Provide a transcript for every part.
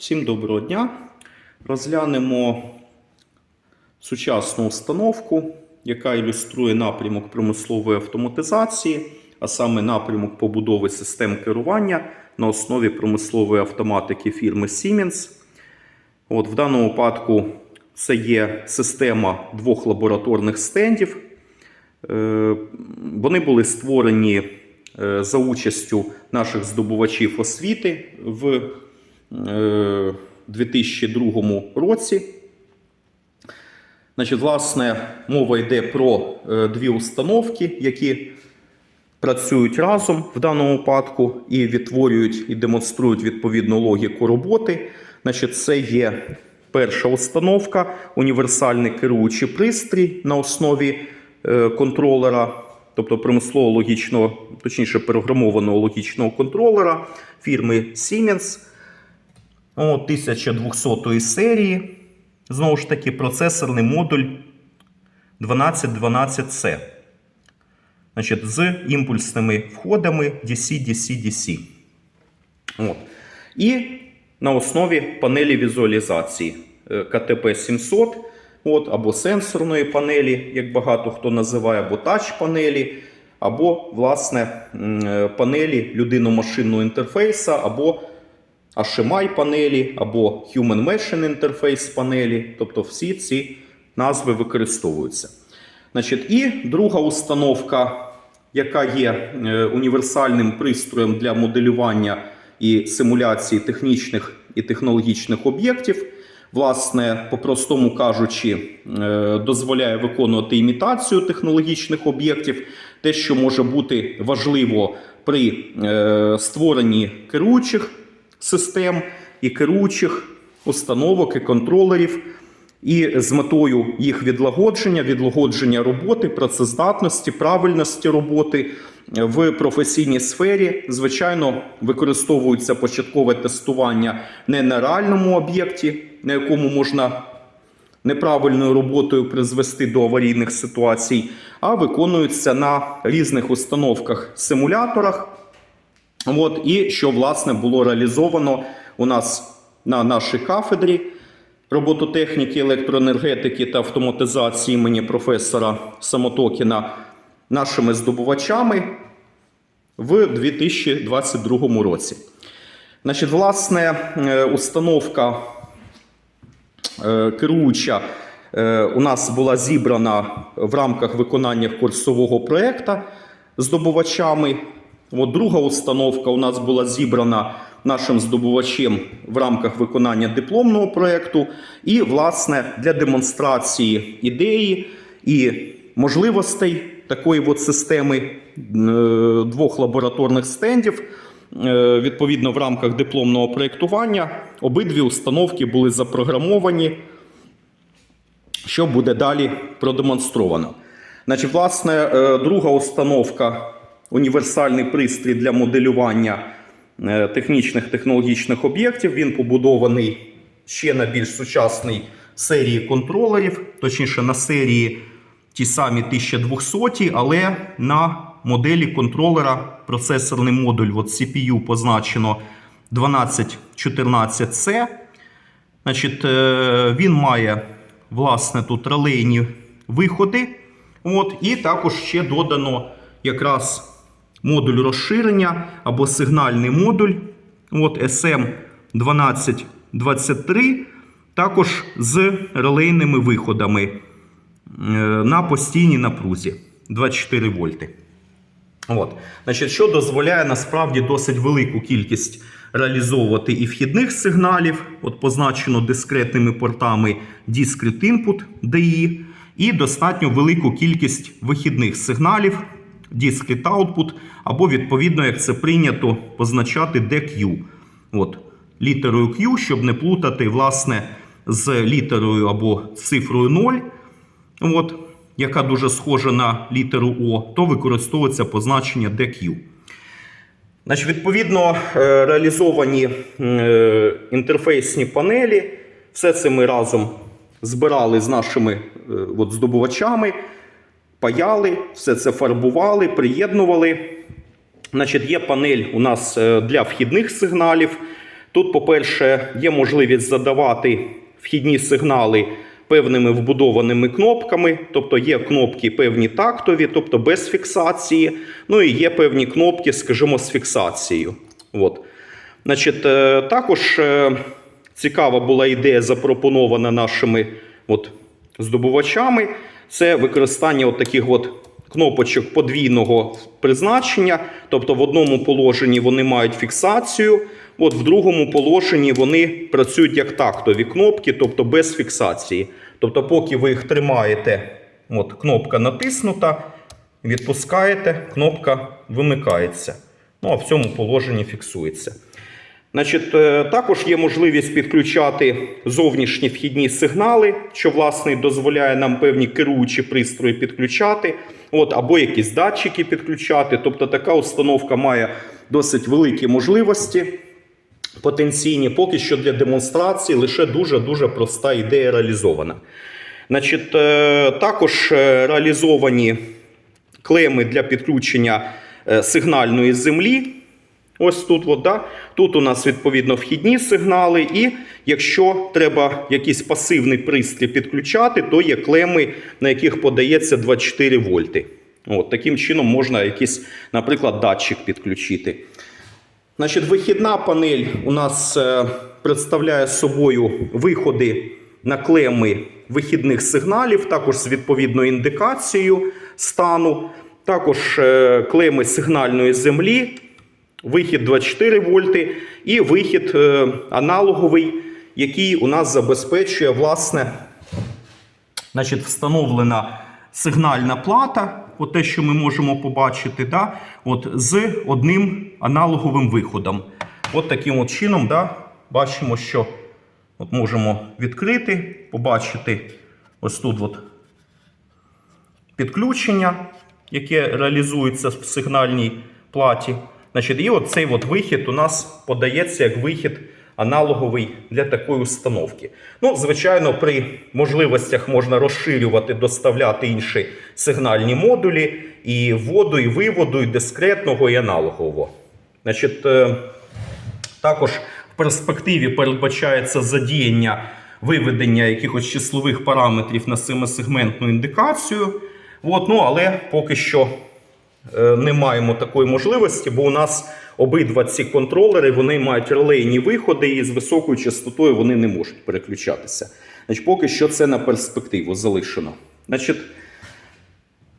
Всім доброго дня. Розглянемо сучасну установку, яка ілюструє напрямок промислової автоматизації, а саме напрямок побудови систем керування на основі промислової автоматики фірми Siemens. От, в даному випадку це є система двох лабораторних стендів. Е, Вони були створені е, за участю наших здобувачів освіти в 2002 році. Значить, власне, мова йде про е, дві установки, які працюють разом в даному випадку і відтворюють і демонструють відповідну логіку роботи. Значить, це є перша установка, універсальний керуючий пристрій на основі е, контролера, тобто промислового логічного, точніше програмованого логічного контролера фірми Siemens. О, 1200 серії. Знову ж таки, процесорний модуль 1212C. Значить, з імпульсними входами DC, DC, DC. От. І на основі панелі візуалізації е, КТП 700 от, або сенсорної панелі, як багато хто називає, або тач-панелі, або, власне, е, панелі людино-машинного інтерфейса, або HMI панелі, або Human Machine Interface панелі. Тобто всі ці назви використовуються. Значить, і друга установка, яка є е, універсальним пристроєм для моделювання і симуляції технічних і технологічних об'єктів, власне, по-простому кажучи, е, дозволяє виконувати імітацію технологічних об'єктів, те, що може бути важливо при е, створенні керуючих систем і керуючих установок і контролерів. І з метою їх відлагодження, відлагодження роботи, працездатності, правильності роботи в професійній сфері, звичайно, використовується початкове тестування не на реальному об'єкті, на якому можна неправильною роботою призвести до аварійних ситуацій, а виконується на різних установках симуляторах. От, і що власне було реалізовано у нас на нашій кафедрі робототехніки, електроенергетики та автоматизації імені професора Самотокіна нашими здобувачами в 2022 році. Значить, власне, е, установка е, керуюча е, у нас була зібрана в рамках виконання курсового проєкту здобувачами. От друга установка у нас була зібрана нашим здобувачем в рамках виконання дипломного проєкту. І, власне, для демонстрації ідеї і можливостей такої от системи е, двох лабораторних стендів. е, Відповідно, в рамках дипломного проєктування обидві установки були запрограмовані, що буде далі продемонстровано. Значить, власне, е, друга установка універсальний пристрій для моделювання е, технічних технологічних об'єктів. Він побудований ще на більш сучасній серії контролерів, точніше на серії ті самі 1200, але на моделі контролера процесорний модуль от CPU позначено 1214C. Значить, е, він має власне тут релейні виходи. От, і також ще додано якраз модуль розширення або сигнальний модуль от, SM1223, також з релейними виходами е, на постійній напрузі 24 вольти. От. Значить, що дозволяє насправді досить велику кількість реалізовувати і вхідних сигналів, от позначено дискретними портами Discrete Input DI, і достатньо велику кількість вихідних сигналів Discrete Output, або, відповідно, як це прийнято, позначати DQ. От, літерою Q, щоб не плутати власне, з літерою або цифрою 0. От, яка дуже схожа на літеру О, то використовується позначення DQ. Значить, відповідно, е, реалізовані е, інтерфейсні панелі. Все це ми разом збирали з нашими е, от, здобувачами, паяли, все це фарбували, приєднували. Значить, є панель у нас е, для вхідних сигналів. Тут, по-перше, є можливість задавати вхідні сигнали певними вбудованими кнопками, тобто є кнопки певні тактові, тобто без фіксації. Ну і є певні кнопки, скажімо, з фіксацією. От. Значить, е, також е, цікава була ідея, запропонована нашими от, здобувачами. Це використання от таких от кнопочок подвійного призначення. Тобто в одному положенні вони мають фіксацію, от в другому положенні вони працюють як тактові кнопки, тобто без фіксації. Тобто, поки ви їх тримаєте, от кнопка натиснута, відпускаєте, кнопка вимикається. Ну а в цьому положенні фіксується. Значить, е, також є можливість підключати зовнішні вхідні сигнали, що власне дозволяє нам певні керуючі пристрої підключати, от, або якісь датчики підключати. Тобто така установка має досить великі можливості потенційні. Поки що для демонстрації лише дуже-дуже проста ідея реалізована. Значить, е, також е, реалізовані клеми для підключення сигнальної землі. Ось тут, от, да? тут у нас відповідно вхідні сигнали, і якщо треба якийсь пасивний пристрій підключати, то є клеми, на яких подається 24 вольти. От, таким чином можна якийсь, наприклад, датчик підключити. Значить, вихідна панель у нас е, представляє собою виходи на клеми вихідних сигналів, також з відповідною індикацією стану, також е, клеми сигнальної землі, вихід 24 вольти і вихід е, аналоговий, який у нас забезпечує власне значить, встановлена сигнальна плата, от те, що ми можемо побачити, да, от, з одним аналоговим виходом. От таким от чином да, бачимо, що от можемо відкрити, побачити ось тут от підключення, яке реалізується в сигнальній платі. Значить, і от цей от вихід у нас подається як вихід аналоговий для такої установки. Ну, звичайно, при можливостях можна розширювати, доставляти інші сигнальні модулі і вводу, і виводу, і дискретного, і аналогового. Значить, е, також в перспективі передбачається задіяння виведення якихось числових параметрів на семисегментну індикацію. От, ну, але поки що не маємо такої можливості, бо у нас обидва ці контролери вони мають релейні виходи, і з високою частотою вони не можуть переключатися. Значить, поки що це на перспективу залишено. Значить,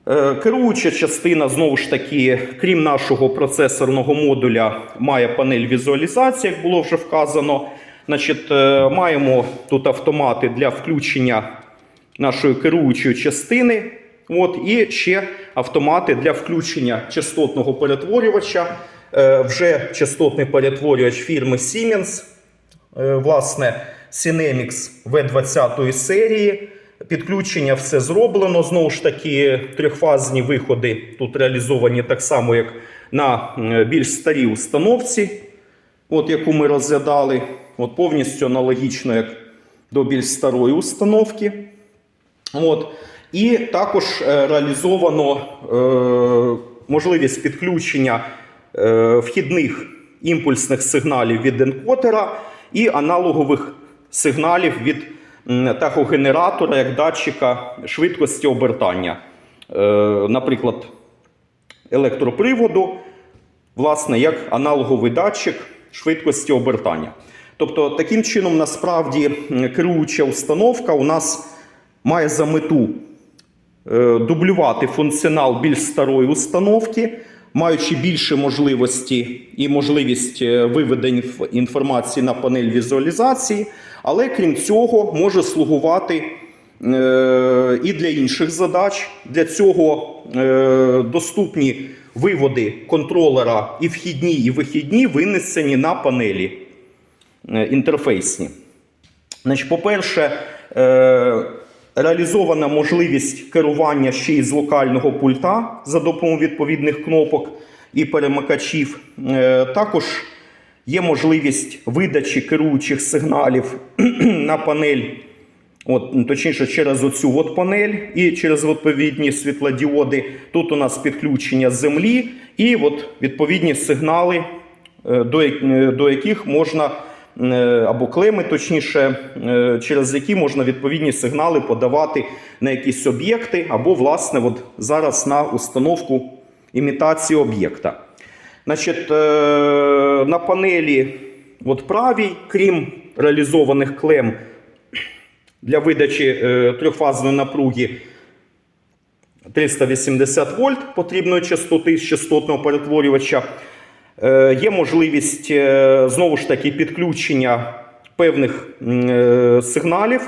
Е, Керуюча частина, знову ж таки, крім нашого процесорного модуля, має панель візуалізації, як було вже вказано. Значить, е, Маємо тут автомати для включення нашої керуючої частини. От, І ще автомати для включення частотного перетворювача. Е, Вже частотний перетворювач фірми Siemens, е, власне, Cinemix V20 серії. Підключення все зроблено. Знову ж таки, трьохфазні виходи тут реалізовані так само, як на більш старій установці, от яку ми розглядали. От Повністю аналогічно, як до більш старої установки. От. І також е, реалізовано е, можливість підключення е, вхідних імпульсних сигналів від енкодера і аналогових сигналів від тахогенератора як датчика швидкості обертання. Наприклад, електроприводу, власне, як аналоговий датчик швидкості обертання. Тобто, таким чином, насправді, керуюча установка у нас має за мету дублювати функціонал більш старої установки, маючи більше можливості і можливість е, виведення інформації на панель візуалізації, але крім цього, може слугувати е, і для інших задач. Для цього е, доступні виводи контролера і вхідні, і вихідні винесені на панелі е, інтерфейсні. По-перше, е, реалізована можливість керування ще й з локального пульта за допомогою відповідних кнопок і перемикачів. Е, також є можливість видачі керуючих сигналів на панель, от, точніше, через оцю от панель і через відповідні світлодіоди. Тут у нас підключення землі і от відповідні сигнали, е, е, до яких можна або клеми, точніше, е, через які можна відповідні сигнали подавати на якісь об'єкти, або, власне, от зараз на установку імітації об'єкта. Значить, е, на панелі от правій, крім реалізованих клем для видачі е, трьохфазної напруги 380 вольт потрібної частоти з частотного перетворювача, е, є можливість е, знову ж таки підключення певних е, сигналів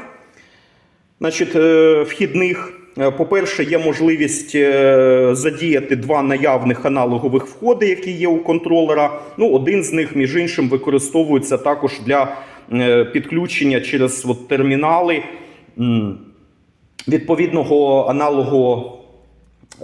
значить, е, вхідних. Е, По-перше, є можливість е, задіяти два наявних аналогових входи, які є у контролера. Ну, один з них, між іншим, використовується також для е, підключення через от, термінали відповідного аналогового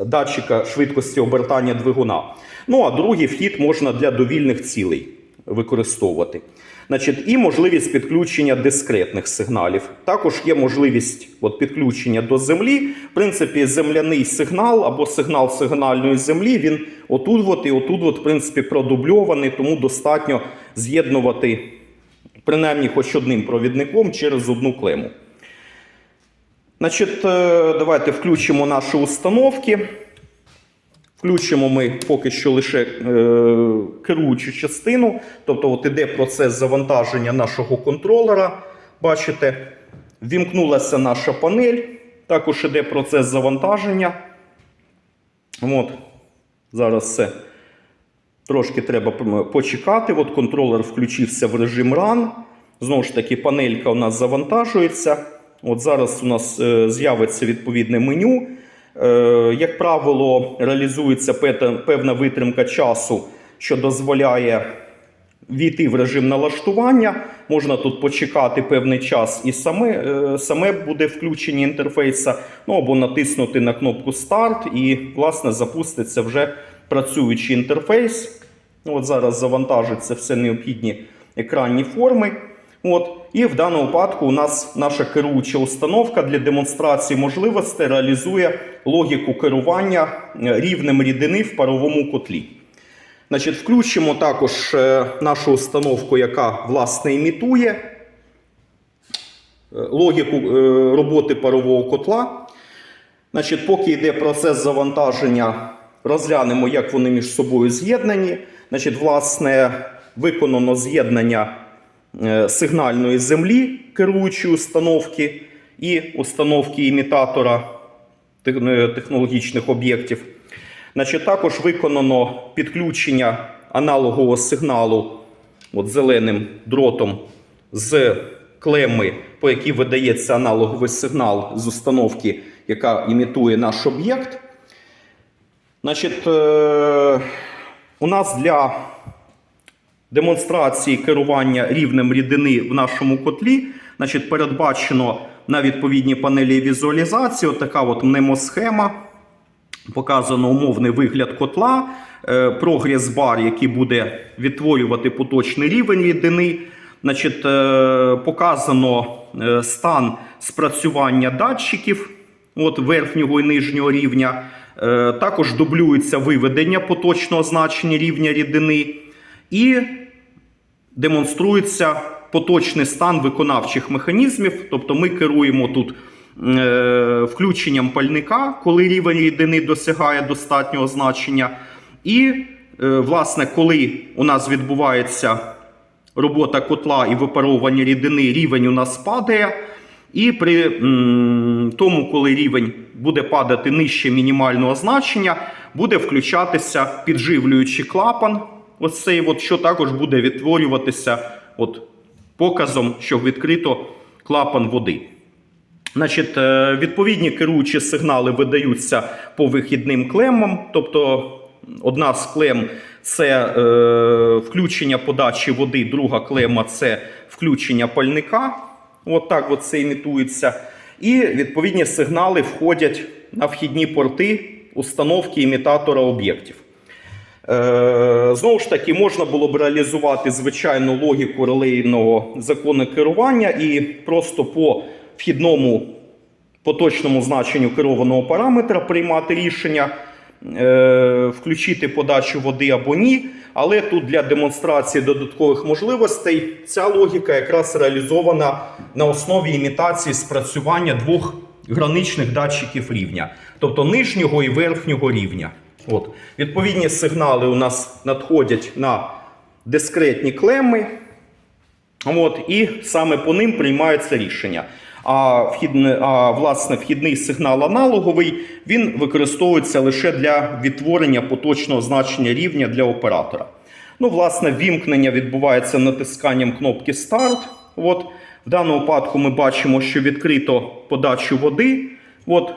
датчика швидкості обертання двигуна. Ну а другий вхід можна для довільних цілей використовувати. Значить, і можливість підключення дискретних сигналів. Також є можливість от, підключення до землі. В принципі, земляний сигнал або сигнал сигнальної землі, він отут от і отут от, в принципі, продубльований, тому достатньо з'єднувати принаймні хоч одним провідником через одну клему. Значить, е, давайте включимо наші установки. Включимо ми поки що лише е, керуючу частину, тобто от іде процес завантаження нашого контролера. Бачите, вімкнулася наша панель, також іде процес завантаження. От, зараз все трошки треба почекати. От контролер включився в режим RUN. Знову ж таки, панелька у нас завантажується. От зараз у нас е, з'явиться відповідне меню. Е, Як правило, реалізується певна витримка часу, що дозволяє війти в режим налаштування. Можна тут почекати певний час, і саме, е, саме буде включення інтерфейса, ну або натиснути на кнопку Старт, і, власне, запуститься вже працюючий інтерфейс. От зараз завантажаться все необхідні екранні форми. От. І в даному випадку у нас наша керуюча установка для демонстрації можливостей реалізує логіку керування е, рівнем рідини в паровому котлі. Значить, включимо також е, нашу установку, яка власне імітує е, логіку роботи парового котла. Значить, поки йде процес завантаження, розглянемо, як вони між собою з'єднані. Значить, власне, виконано з'єднання сигнальної землі керуючої установки і установки імітатора е, технологічних об'єктів. Значить, також виконано підключення аналогового сигналу от зеленим дротом з клеми, по якій видається аналоговий сигнал з установки, яка імітує наш об'єкт. Значить, е, у нас для демонстрації керування рівнем рідини в нашому котлі значить, передбачено на відповідній панелі візуалізації така от мнемосхема. Показано умовний вигляд котла, е, прогрес-бар, який буде відтворювати поточний рівень рідини. Значить, е, показано е, стан спрацювання датчиків от верхнього і нижнього рівня. Також дублюється виведення поточного значення рівня рідини. І демонструється поточний стан виконавчих механізмів. Тобто ми керуємо тут е, включенням пальника, коли рівень рідини досягає достатнього значення. І, е, власне, коли у нас відбувається робота котла і випаровування рідини, рівень у нас падає. І при тому, коли рівень буде падати нижче мінімального значення, буде включатися підживлюючий клапан, ось цей, от, що також буде відтворюватися от, показом, що відкрито клапан води. Значить, е, відповідні керуючі сигнали видаються по вихідним клемам. Тобто, одна з клем це е, включення подачі води, друга клема це включення пальника. От так от це імітується. І відповідні сигнали входять на вхідні порти установки імітатора об'єктів. Е, Знову ж таки, можна було б реалізувати звичайну логіку релейного закону керування і просто по вхідному поточному значенню керованого параметра приймати рішення, е, включити подачу води або ні. Але тут для демонстрації додаткових можливостей ця логіка якраз реалізована на основі імітації спрацювання двох граничних датчиків рівня, тобто нижнього і верхнього рівня. От. Відповідні сигнали у нас надходять на дискретні клеми. От, і саме по ним приймається рішення. А, вхідне, а власне вхідний сигнал аналоговий він використовується лише для відтворення поточного значення рівня для оператора. Ну, власне, вімкнення відбувається натисканням кнопки Старт. От, в даному випадку ми бачимо, що відкрито подачу води. От,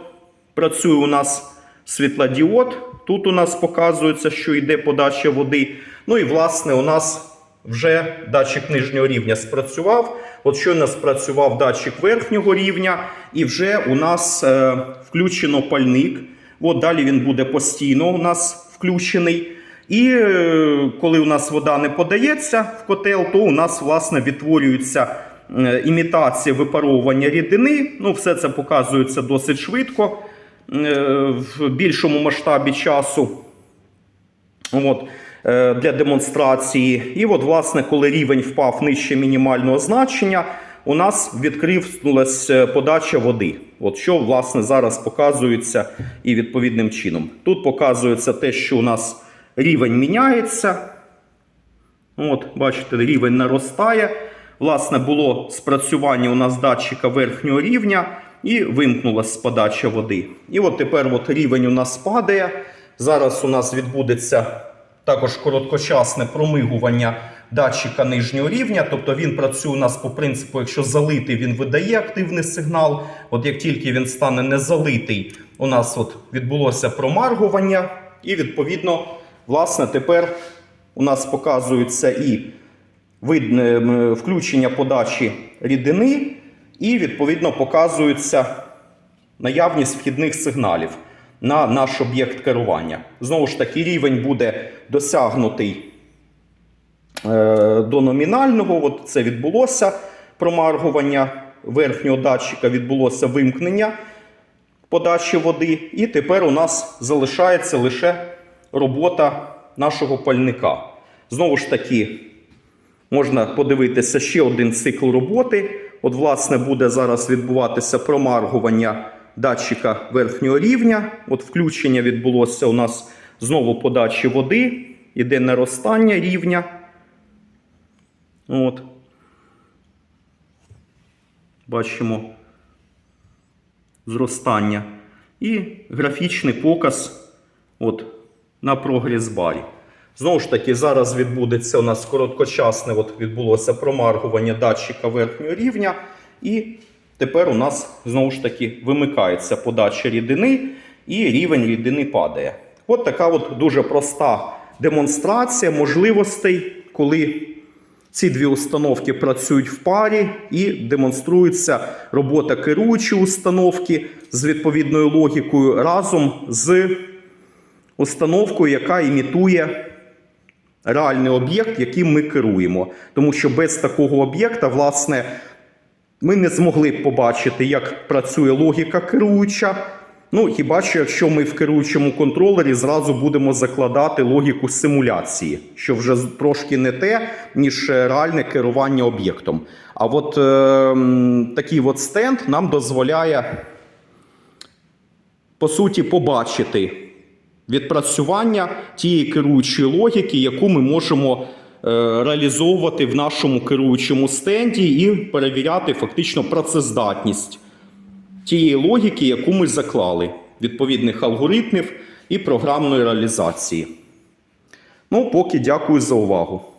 працює у нас світлодіод. Тут у нас показується, що йде подача води. Ну і власне у нас вже датчик нижнього рівня спрацював. От щойно спрацював датчик верхнього рівня, і вже у нас е, включено пальник. От далі він буде постійно у нас включений. І е, коли у нас вода не подається в котел, то у нас власне відтворюється е, імітація випаровування рідини. Ну, все це показується досить швидко в більшому масштабі часу. От, е, для демонстрації. І от, власне, коли рівень впав нижче мінімального значення, у нас відкрилась подача води. От що, власне, зараз показується і відповідним чином. Тут показується те, що у нас рівень міняється. От, бачите, рівень наростає. Власне, було спрацювання у нас датчика верхнього рівня і вимкнулася подача води. І от тепер от рівень у нас падає. Зараз у нас відбудеться також короткочасне промигування датчика нижнього рівня. Тобто він працює у нас по принципу, якщо залитий, він видає активний сигнал. От як тільки він стане незалитий, у нас от відбулося промаргування, і відповідно, власне, тепер у нас показується і видне м, включення подачі рідини, і відповідно показується наявність вхідних сигналів на наш об'єкт керування. Знову ж таки, рівень буде досягнутий е, до номінального. От це відбулося промаргування верхнього датчика, відбулося вимкнення подачі води. І тепер у нас залишається лише робота нашого пальника. Знову ж таки, можна подивитися ще один цикл роботи. От, власне, буде зараз відбуватися промаргування датчика верхнього рівня. От включення відбулося у нас знову подачі води, іде наростання рівня. От. Бачимо зростання. І графічний показ от, на прогрес-барі. Знову ж таки, зараз відбудеться у нас короткочасне от відбулося промаргування датчика верхнього рівня. І тепер у нас знову ж таки вимикається подача рідини, і рівень рідини падає. От така от дуже проста демонстрація можливостей, коли ці дві установки працюють в парі і демонструється робота керуючої установки з відповідною логікою разом з установкою, яка імітує реальний об'єкт, яким ми керуємо. Тому що без такого об'єкта, власне, ми не змогли б побачити, як працює логіка керуюча. Ну, хіба що якщо ми в керуючому контролері зразу будемо закладати логіку симуляції, що вже трошки не те, ніж е, реальне керування об'єктом. А от е, такий от стенд нам дозволяє, по суті, побачити відпрацювання тієї керуючої логіки, яку ми можемо е, реалізовувати в нашому керуючому стенді і перевіряти фактично працездатність тієї логіки, яку ми заклали, відповідних алгоритмів і програмної реалізації. Ну, поки дякую за увагу.